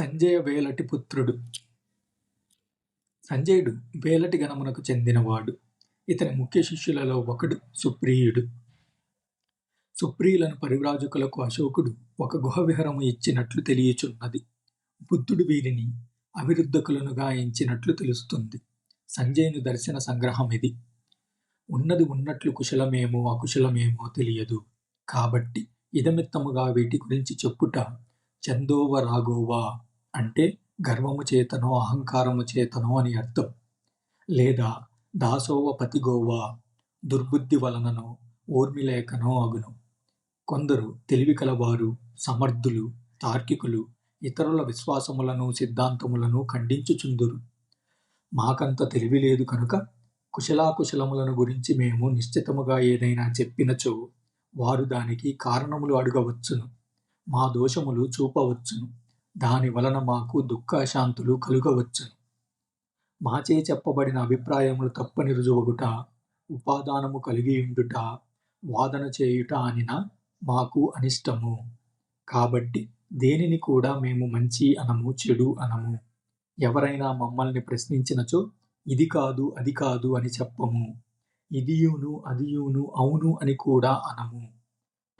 సంజయ వేలటి పుత్రుడు. సంజయుడు వేలటి గణమునకు చెందినవాడు. ఇతని ముఖ్య శిష్యులలో ఒకడు సుప్రియుడు. సుప్రియులను పరివ్రాజకులకు అశోకుడు ఒక గుహ విహరము ఇచ్చినట్లు తెలియచున్నది. బుద్ధుడు వీరిని అవిరుద్ధకులను గాయించినట్లు తెలుస్తుంది. సంజయుని దర్శన సంగ్రహం ఇది ఉన్నది ఉన్నట్లు కుశలమేమో అకుశలమేమో తెలియదు. కాబట్టి ఇదమిత్తముగా వీటి గురించి చెప్పుట చందోవ రాఘోవా. అంటే గర్వము చేతనో అహంకారము చేతనో అని అర్థం. లేదా దాసోవ పతిగోవా దుర్బుద్ధి వలననో ఊర్మిలేకనో అగును. కొందరు తెలివి కలవారు సమర్థులు తార్కికులు ఇతరుల విశ్వాసములను సిద్ధాంతములను ఖండించుచుందురు. మాకంత తెలివి లేదు కనుక కుశలాకుశలములను గురించి మేము నిశ్చితముగా ఏదైనా చెప్పినచో వారు దానికి కారణములు అడగవచ్చును. మా దోషములు చూపవచ్చును. దాని వలన మాకు దుఃఖాశాంతులు కలుగవచ్చును. మాచే చెప్పబడిన అభిప్రాయములు తప్పని రుజువగుట ఉపాదానము కలిగి ఉండుట వాదన చేయుట అనిన మాకు అనిష్టము. కాబట్టి దేనిని కూడా మేము మంచి అనము చెడు అనము. ఎవరైనా మమ్మల్ని ప్రశ్నించినచో ఇది కాదు అది కాదు అని చెప్పము. ఇదియును అదియును అవును అని కూడా అనము.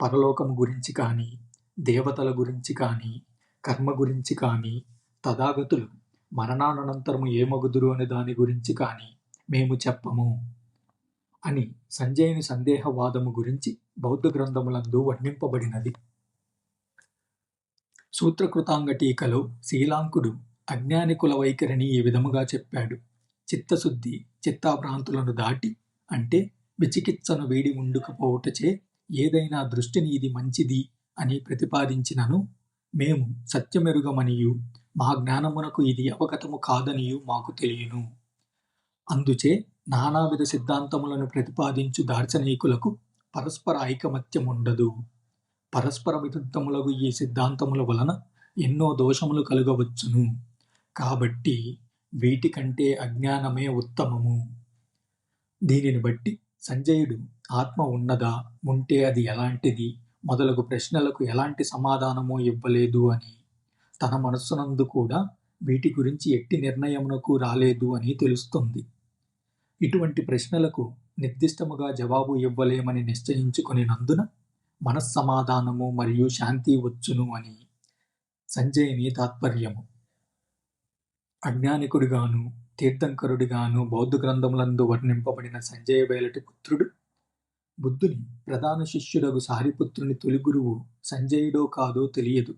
పరలోకము గురించి కానీ దేవతల గురించి కానీ కర్మ గురించి కానీ తథాగతులు మరణానంతరము ఏమగుదురు అనే దాని గురించి కానీ మేము చెప్పము అని సంజయుని సందేహవాదము గురించి బౌద్ధ గ్రంథములందు వర్ణింపబడినది. సూత్రకృతాంగ టీకలో శ్రీలాంకుడు అజ్ఞానికుల వైఖరిని ఈ విధముగా చెప్పాడు. చిత్తశుద్ధి చిత్తాభ్రాంతులను దాటి అంటే విచికిత్సను వీడి ఉండుకపోవటచే ఏదైనా దృష్టిని ఇది మంచిది అని ప్రతిపాదించినను మేము సత్యమెరుగమనియు మా జ్ఞానమునకు ఇది అవగతము కాదనియు మాకు తెలియను. అందుచే నానావిధ సిద్ధాంతములను ప్రతిపాదించు దార్శనికులకు పరస్పర ఐకమత్యముండదు. పరస్పర విరుద్ధములకు ఈ సిద్ధాంతముల వలన ఎన్నో దోషములు కలుగవచ్చును. కాబట్టి వీటికంటే అజ్ఞానమే ఉత్తమము. దీనిని బట్టి సంజయుడు ఆత్మ ఉన్నదా ఉంటే అది ఎలాంటిది? మొదలగు ప్రశ్నలకు ఎలాంటి సమాధానము ఇవ్వలేదు అని తన మనస్సునందు కూడా వీటి గురించి ఎట్టి నిర్ణయమునకు రాలేదు అని తెలుస్తుంది. ఇటువంటి ప్రశ్నలకు నిర్దిష్టముగా జవాబు ఇవ్వలేమని నిశ్చయించుకునినందున మనస్సమాధానము మరియు శాంతి వచ్చును అని సంజయుని తాత్పర్యము. అజ్ఞానికుడిగాను తీర్థంకరుడిగాను బౌద్ధ గ్రంథములందు వర్ణింపబడిన సంజయ వేలటి పుత్రుడు బుద్ధుని ప్రధాన శిష్యుడగు సారిపుత్రుని తొలి గురువు సంజయుడో కాదో తెలియదు.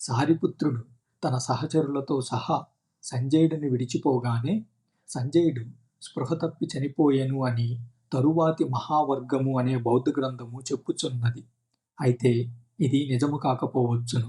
సారిపుత్రుడు తన సహచరులతో సహా సంజయుడిని విడిచిపోగానే సంజయుడు స్పృహ తప్పి చనిపోయెను అని తరువాతి మహావర్గము అనే బౌద్ధ గ్రంథము చెప్పుచున్నది. అయితే ఇది నిజము కాకపోవచ్చును.